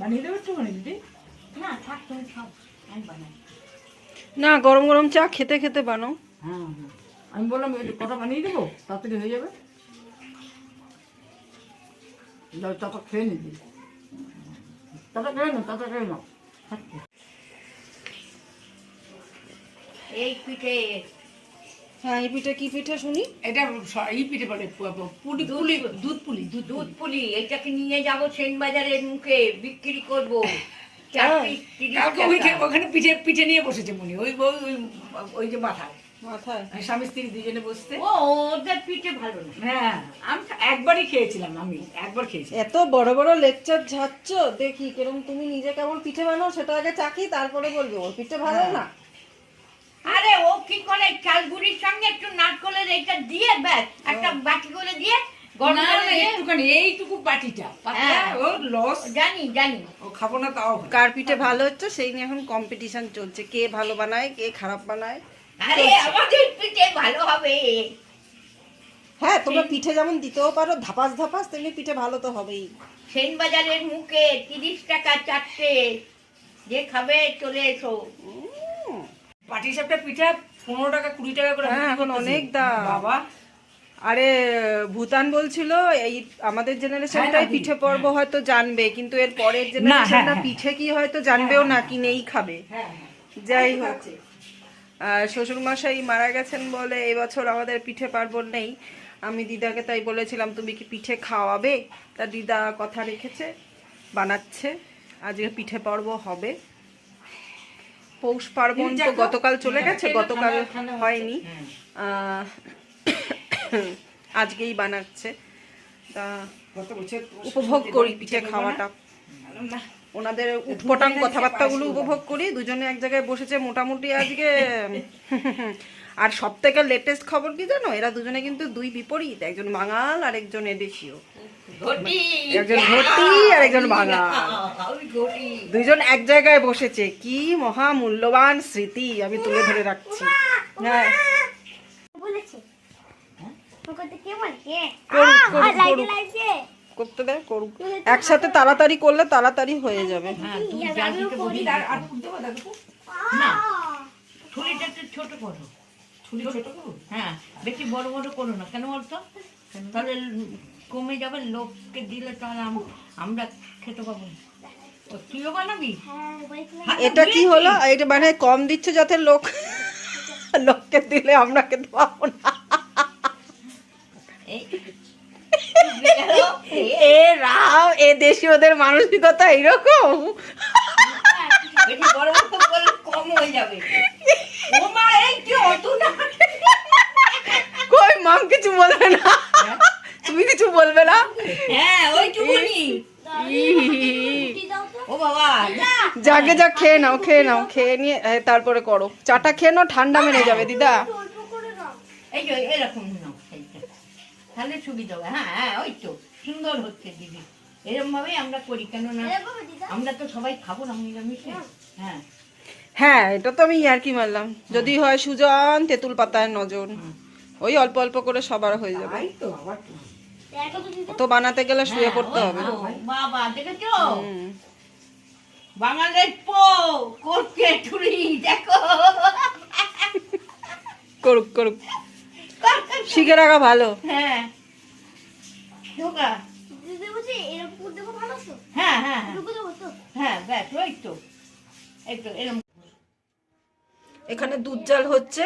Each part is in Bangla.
বানিয়ে দেবো একটুখানি দিদি না থাক তুমি খাও। আমি বানাই। না গরম গরম চা খেতে খেতে বানাও। হ্যাঁ হ্যাঁ। আমি বললাম একটু কটা বানিয়ে দেবো তাড়াতাড়ি হয়ে যাবে। যাও চাটা খেয়ে নিবি। চাটা খেয়ে নাও চাটা খেয়ে নাও। এই পিঠে। হ্যাঁ এই পিঠে কি পিঠে শুনি? এটা স- ই পিঠে বলে পুলি পুলি দুধ পুলি দুধ দুধ পুলি এটাকে নিয়ে যাব সেন বাজারের মুখে বিক্রি করব। হ্যাঁ। ওখানে পিঠে পিঠে নিয়ে বসেছে মনি ওই ওই ওই- ওই যে মাথায়। মাথায়? স্বামী স্ত্রী দুজনে বসতে। ও ওদের পিঠে ভালো না। হ্যাঁ আমি একবারই খেয়েছিলাম আমি একবার খেয়েছি এত বড় বড় লেকচার ঝাচ্ছ দেখি কিরম তুমি নিজে কেমন পিঠে বানাও সেটা আগে চাকি তারপরে বলবে ওর পিঠে ভালো না। আরে ও কি করে চালগুড়ির সঙ্গে একটু নারকলের এইটা দিয়ে ব্যাস একটা বাটি করে দিয়ে করে হ্যাঁ। ও লস। জানি জানি। ও খাব না তাও হয়। কার পিঠে ভালো হচ্ছে সেই নিয়ে এখন কম্পিটিশন চলছে কে ভালো বানায় কে খারাপ বানায় আরে আমাদের পিঠে ভালো হবে। হ্যাঁ তোমরা পিঠে যেমন দিতেও পারো ধাপাস ধাপাস তেমনি পিঠে ভালো তো হবেই। সেন বাজারের মুখে তিরিশ টাকা চারটে যে খাবে চলে এসো। উম, পাটিসাপটা পিঠা পনেরো টাকা কুড়ি টাকা করে হ্যাঁ, এখন অনেক দাম। বাবা। আরে ভুটান বলছিল এই আমাদের হ্যাঁ, জেনারেশনটাই পিঠে পর্ব হয়তো জানবে কিন্তু এর পরের জেনারেশনটা হ্যাঁ। পিঠে কি হয়তো জানবেও না কিনেই খাবে। হ্যাঁ যাই হোক। শ্বশুর মশাই মারা গেছেন বলে এবছর আমাদের পিঠে পার্বণ নেই। আমি দিদাকে তাই বলেছিলাম তুমি কি পিঠে খাওয়াবে? তা দিদা কথা রেখেছে বানাচ্ছে। আজকে পিঠে পর্ব হবে। পৌষ পার্বণ তো গতকাল চলে গেছে গতকাল হয়নি। আজকেই বানাচ্ছে। তা উপভোগ করি পিঠে খাওয়াটা। না ওনাদের উটপটাং কথাবার্তাগুলো উপভোগ করি দুজনে এক জায়গায় বসেছে মোটামুটি আজকে। আর সব থেকে লেটেস্ট খবর কি জানো? এরা দুজনে কিন্তু দুই বিপরীত একজন বাঙাল আর একজন এদেশীয়। একজন ঘটি আর একজন বাঙাল দুইজন এক জায়গায় বসেছে। কি মহা মূল্যবান স্মৃতি আমি তুলে ধরে রাখছি। হ্যাঁ। করতে করুক, দেয় একসাথে তাড়াতাড়ি করলে তাড়াতাড়ি হয়ে যাবে। হ্যাঁ ছোট করো। ছোট করো? হ্যাঁ বেশি বড় বড় করো না। কেন বলতো? তাহলে কমে যাবে লোককে দিলে তাহলে আমরা খেতে পাবো তুইও বানাবি? হ্যাঁ এটা কি হলো? এটা মানে কম দিচ্ছে যাতে লোক লোককে দিলে আমরা খেতে পাবো না। এ রাম এ দেশীয়দের মানসিকতা এরকম কম হয়ে যাবে। ও মা এই কি অত না। কই মাম কিছু বলবে না। হ্যাঁ ওইটুকুনি। ও বাবা। যাকে যা খেয়ে নাও খেয়ে নাও খেয়ে নিয়ে তারপরে করো। চাটা খেয়ে নাও ঠান্ডা মেনে যাবে দিদা। অল্প করে দাও এই এরকম নাও তাহলে সুবিধা হবে হ্যাঁ হ্যাঁ ওই তো সুন্দর হচ্ছে দিদি। এরকম ভাবে আমরা করি কেন না এরকম দিদা। আমরা তো সবাই খাব না নিরামিষে। হ্যাঁ। হ্যাঁ। এটা তো আমি আর কি মারলাম যদি হয় সুজন তেঁতুল পাতায় নজন। ওই অল্প অল্প করে সবার হয়ে যাবে। তো। তো। দেখো তো দিদা তো বানাতে গেলে শুয়ে হ্যাঁ, পড়তে হবে বাবা দেখেছ। বাঙালের পো ছুরি দেখো। করুক করুক। শিখে রাখা ভালো। হ্যাঁ। ঢোকা হ্যাঁ হ্যাঁ হ্যাঁ, ঢুকে দেবো তো? হ্যাঁ ব্যাস ওই তো। এই তো এরকম এখানে দুধ জাল হচ্ছে।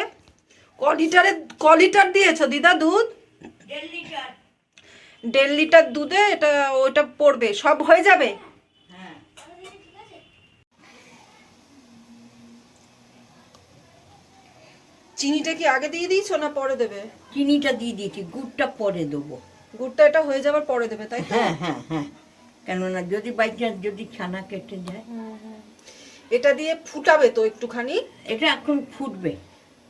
ক লিটারে ক লিটার দিয়েছ দিদা দুধ? দেড় লিটার। দেড় লিটার দুধে এটা ওইটা পড়বে সব হয়ে যাবে? হ্যাঁ। চিনিটা কি আগে দিয়ে দিয়েছ না পরে দেবে? চিনিটা দিয়ে দিয়েছি গুড়টা পরে দেবো। গুড়টা এটা হয়ে যাবার পরে দেবে তাই হ্যাঁ হ্যাঁ হ্যাঁ। কেননা যদি বাই চান্স যদি ছানা কেটে যায়। এটা দিয়ে ফুটাবে তো একটুখানি? এটা এখন ফুটবে।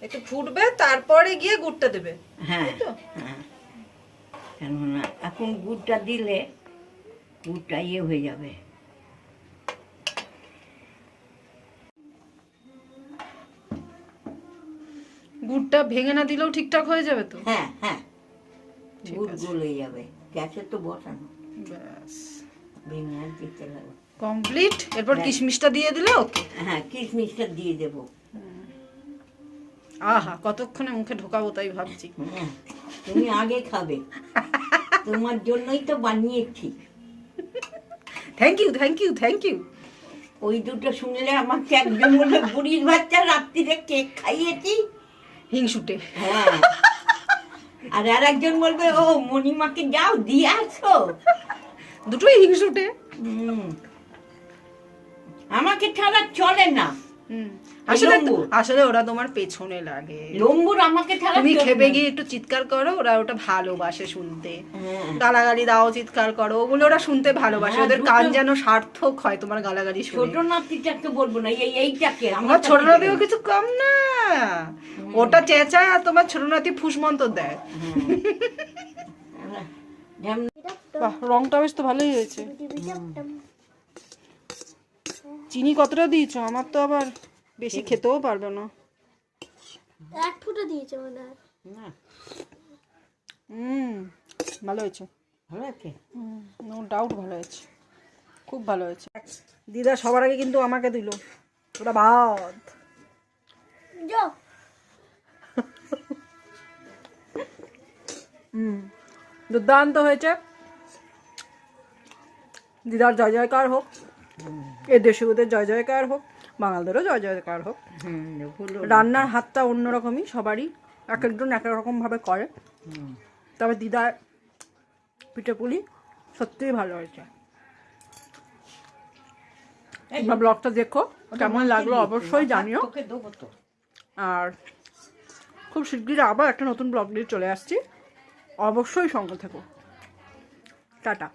একটু ফুটবে তারপরে গিয়ে গুড়টা দেবে। হ্যাঁ তো? হ্যাঁ। কেননা এখন গুড়টা দিলে গুড়টা ইয়ে হয়ে যাবে। গুড়টা ভেঙে না দিলেও ঠিকঠাক হয়ে যাবে তো? হ্যাঁ হ্যাঁ। গুড় আছে। গলে যাবে। গ্যাসে তো বসানো। ব্যাস। ভেঙে আর দিতে লাগবে। কমপ্লিট? এরপর কিশমিশটা দিয়ে দিলে ওকে? হ্যাঁ কিশমিশটা দিয়ে দেবো। আহা কতক্ষণে মুখে ঢোকাবো তাই ভাবছি। হ্যাঁ। তুমি আগে খাবে। তোমার জন্যই তো বানিয়েছি। Thank you thank you thank you ওই দুটো শুনলে আমাকে একজন বলে বুড়ির বাচ্চা রাত্রিরে কেক খাইয়েছি? হিংসুটে হ্যাঁ। আর আর একজন বলবে ও মণিমাকে যাও দিয়ে আসো। দুটোই হিংসুটে। আমাকে ছাড়া চলে না। হুম। আসলে আসলে ওরা তোমার পেছনে লাগে। লম্বুর আমাকে তুমি খেপে গিয়ে একটু চিৎকার করো ওরা ওটা ভালোবাসে শুনতে। গালাগালি দাও চিৎকার করো ওগুলো ওরা শুনতে ভালোবাসে। হ্যাঁ, ওদের কান যেন সার্থক হয় তোমার গালাগালি ছোট নাতিটাকে বলব না এই এইটাকে আমার ছোট নাতিও কিছু কম না। ওটা চেঁচায় আর তোমার ছোট নাতি ফুসমন্ত দেয়। বাহ রংটা বেশ তো ভালোই হয়েছে। চিনি কতটা দিয়েছ? আমার তো আবার বেশি খেতেও পারবে না। এক ফুটা দিয়েছে মনে হয়। না। হুম ভালো হয়েছে। ভালো আছে? নো ডাউট ভালো হয়েছে। খুব ভালো হয়েছে। দিদা সবার আগে কিন্তু আমাকে দিল। ওটা বাদ। যো। হুম দুর্দান্ত হয়েছে। দিদার জয় জয়কার হোক। এ দেশে ওদের জয় জয়কার হোক। বাঙালদেরও জয় জয়কার হোক রান্নার হাতটা অন্যরকমই সবারই এক একজন এক রকমভাবে করে। তবে দিদার পিঠে পুলি সত্যিই ভালো হয়েছে। তোমরা ব্লগটা দেখো কেমন লাগল অবশ্যই জানিও। আর খুব শিগগিরই আবার একটা নতুন ব্লগ নিয়ে চলে আসছি। অবশ্যই সঙ্গে থেকো। টাটা।